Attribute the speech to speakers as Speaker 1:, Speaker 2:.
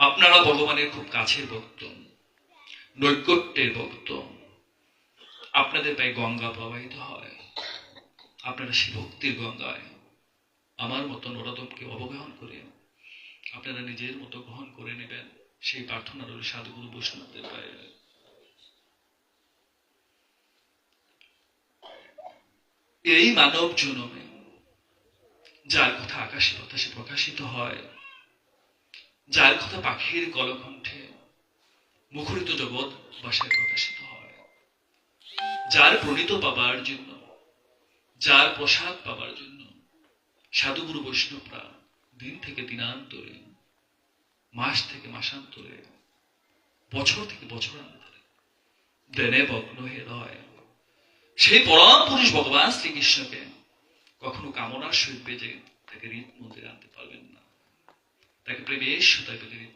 Speaker 1: আপনারা ভগবানের খুব কাছের ভক্ত। নৈকট্যের ভক্ত। আপনাদের পায়ে গঙ্গা প্রবাহিত হয়। আপনারা সেই ভক্তির গঙ্গায় আমার মতো নরদমকে অবগাহন করে, আপনারা নিজের মতো গ্রহণ করে নেবেন সেই প্রার্থনা রইল সাধুগুরু বৈষ্ণবদের পায়ে। এই মানব জনমে যার কথা আকাশে বাতাসে প্রকাশিত হয় কথা পাখির কলকণ্ঠে মুখরিত জগৎ বাসায় প্রকাশিত হয়। যার প্রণীত পাবার জন্য, যার প্রসাদ পাবার জন্য সাধুগুরু বৈষ্ণবরা দিন থেকে দিনান্তরে, মাস থেকে মাসান্তরে, বছর থেকে বছরান্তরে দেনে ভগ্ন হয়ে রয়। সেই পরম পুরুষ ভগবান শ্রীকৃষ্ণকে কখনো কামনার সহিত বেজে তাকে হৃদ মন্দিরে আনতে পারবেন না। Так, bli vi iššūtai, bli vi